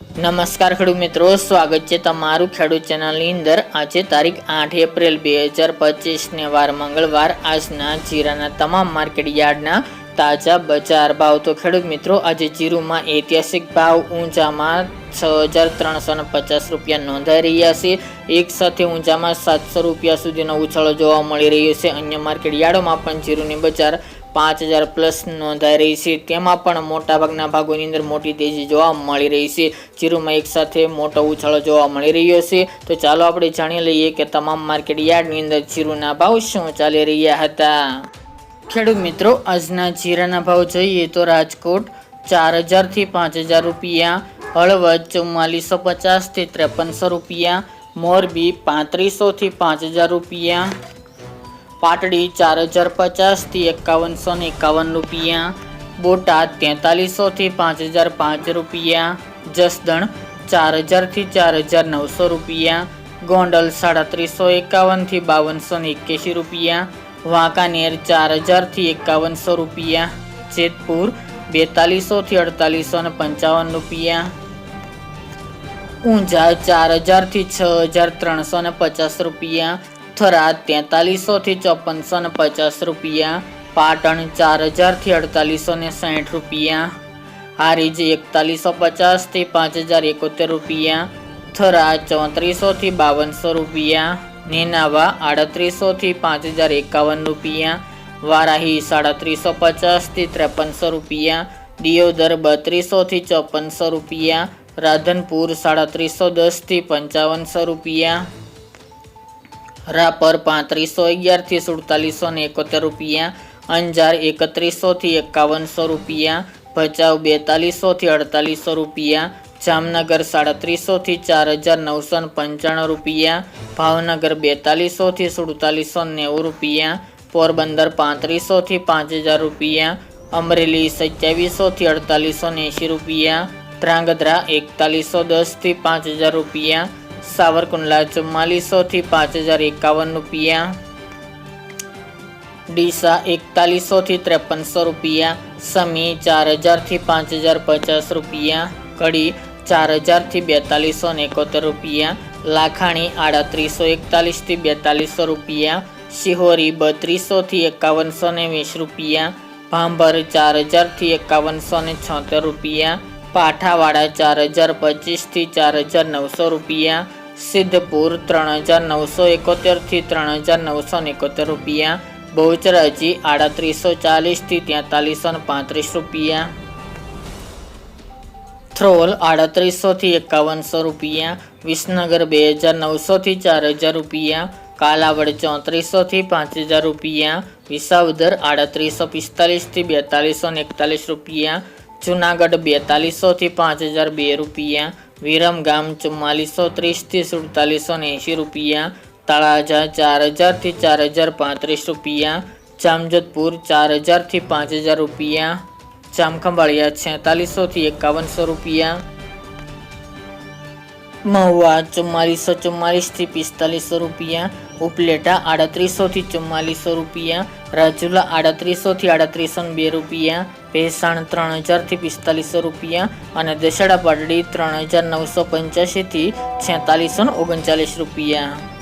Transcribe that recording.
નમસ્કાર ખેડૂત મિત્રો, સ્વાગત છે તમારું ખેડૂત ચેનલની અંદર. આજે તારીખ આઠ એપ્રિલ બે હજાર પચીસને વાર મંગળવાર. આજના જીરાના તમામ માર્કેટ યાર્ડના તાજા બજાર ભાવ. તો ખેડૂત મિત્રો, આજે જીરુમાં ઐતિહાસિક ભાવ ઊંચામાં છ હજાર ત્રણસો ને પચાસ રૂપિયા નોંધાઈ રહ્યા છે. એક સાથે ઊંચામાં સાતસો રૂપિયા સુધીનો ઉછાળો જોવા મળી રહ્યો છે. અન્ય માર્કેટ યાર્ડોમાં પણ જીરુની બજાર પાંચ હજાર પ્લસ નોંધાઈ રહી છે. તેમાં પણ મોટાભાગના ભાગોની અંદર મોટી તેજી જોવા મળી રહી છે. જીરુમાં એક સાથે મોટો ઉછાળો જોવા મળી રહ્યો છે. તો ચાલો આપણે જાણી લઈએ કે તમામ માર્કેટ યાર્ડની અંદર જીરુના ભાવ શું ચાલી રહ્યા હતા. ખેડૂત મિત્રો, આજના જીરાના ભાવ જોઈએ તો રાજકોટ ચાર હજારથી પાંચ હજાર રૂપિયા, હળવદ ચુમ્માલીસો પચાસથી ત્રેપનસો રૂપિયા, મોરબી પાંત્રીસોથી પાંચ હજાર રૂપિયા પાટડી ચાર હજાર પચાસથી એકાવનસો ને એકાવન રૂપિયા. બોટાદ તેતાલીસોથી પાંચ હજાર પાંચ રૂપિયા. જસદણ ચાર હજારથી ચાર હજાર નવસો રૂપિયા. ગોંડલ સાડત્રીસો એકાવનથી બાવનસો ને એક્યાસી રૂપિયા. વાંકાનેર ચાર હજારથી એકાવનસો રૂપિયા. જેતપુર બેતાલીસોથી અડતાલીસો ને પંચાવન રૂપિયા. ઊંઝા ચાર હજારથી છ હજાર ત્રણસો ને પચાસ રૂપિયા. થરાદ તેતાલીસોથી ચોપનસો ને પચાસ રૂપિયા, પાટણ ચાર હજારથી અડતાલીસો ને સાઠ રૂપિયા, હારીજ એકતાલીસો પચાસથી પાંચ હજાર એકોતેર રૂપિયા, થરા ચોત્રીસોથી બાવનસો રૂપિયા, નેનાવા આડત્રીસોથી પાંચ હજાર એકાવન રૂપિયા, વારાહી સાડત્રીસો પચાસથી ત્રેપનસો રૂપિયા, દિયોદર બત્રીસોથી ચોપનસો રૂપિયા, રાધનપુર સાડત્રીસો દસથી પંચાવનસો રૂપિયા રાપર પાંત્રીસો અગિયારથી સુડતાલીસો ને એકોતેર રૂપિયા, અંજાર એકત્રીસોથી એકાવનસો રૂપિયા, ભચાઉ બેતાલીસોથી અડતાલીસો રૂપિયા, જામનગર સાડત્રીસોથી ચાર હજાર નવસો પંચાણું રૂપિયા, ભાવનગર બેતાલીસોથી સુડતાલીસો નેવું રૂપિયા, પોરબંદર પાંત્રીસોથી પાંચ હજાર રૂપિયા, અમરેલી સત્યાવીસોથી અડતાલીસો એંશી રૂપિયા, ધ્રાંગધ્રા એકતાલીસો દસથી પાંચ હજાર રૂપિયા સાવરકુંડલા ચુમ્માલીસોથી પાંચ હજાર એકાવન રૂપિયા. ડીસા એકતાલીસોથી ત્રેપનસો રૂપિયા. સમી ચાર હજારથી પાંચ હજાર પચાસ રૂપિયા. કડી ચાર હજારથી બેતાલીસો એકોતેર રૂપિયા. લાખાણી આડત્રીસો એકતાલીસથી બેતાલીસો રૂપિયા. શિહોરી બત્રીસોથી એકાવનસો વીસ રૂપિયા. ભાંભર ચાર હજારથી એકાવનસો ને છોતેર રૂપિયા. પાઠાવાડા ચાર હજાર પચીસથી ચાર હજાર નવસો રૂપિયા, સિદ્ધપુર ત્રણ હજાર નવસો એકોતેરથી ત્રણ હજાર નવસો એકોતેર રૂપિયા, બહુચરાજી આડત્રીસો ચાલીસથી તેતાલીસો પાંત્રીસ રૂપિયા, થ્રોલ આડત્રીસોથી એકાવનસો રૂપિયા, વિસનગર બે હજાર નવસોથી ચાર હજાર રૂપિયા, કાલાવડ ચોત્રીસોથી પાંચ હજાર રૂપિયા, વિસાવદર આડત્રીસો પિસ્તાલીસથી બેતાલીસો એકતાલીસ રૂપિયા જુનાગઢ બેતાલીસોથી પાંચ હજાર બે રૂપિયા વિરમગામ ચુમ્માલીસો ત્રીસથી સુડતાલીસો ને એંશી રૂપિયા, તળાજા ચાર હજારથી ચાર હજાર પાંત્રીસ રૂપિયા, જામજોધપુર ચાર હજારથી પાંચ હજાર રૂપિયા, જામખંભાળિયા છેતાલીસોથી એકાવનસો રૂપિયા, મહુવા ચુમ્માલીસો ચુમ્માલીસથી પિસ્તાલીસો રૂપિયા ઉપલેટા આડત્રીસોથી ચુમ્માલીસો રૂપિયા, રાજુલા આડત્રીસોથી આડત્રીસો બે રૂપિયા, ભેસાણ ત્રણ હજારથી પિસ્તાલીસો રૂપિયા અને દશેડા પાટડી ત્રણ હજાર નવસો પંચ્યાસીથી છેતાલીસો ઓગણચાલીસ રૂપિયા.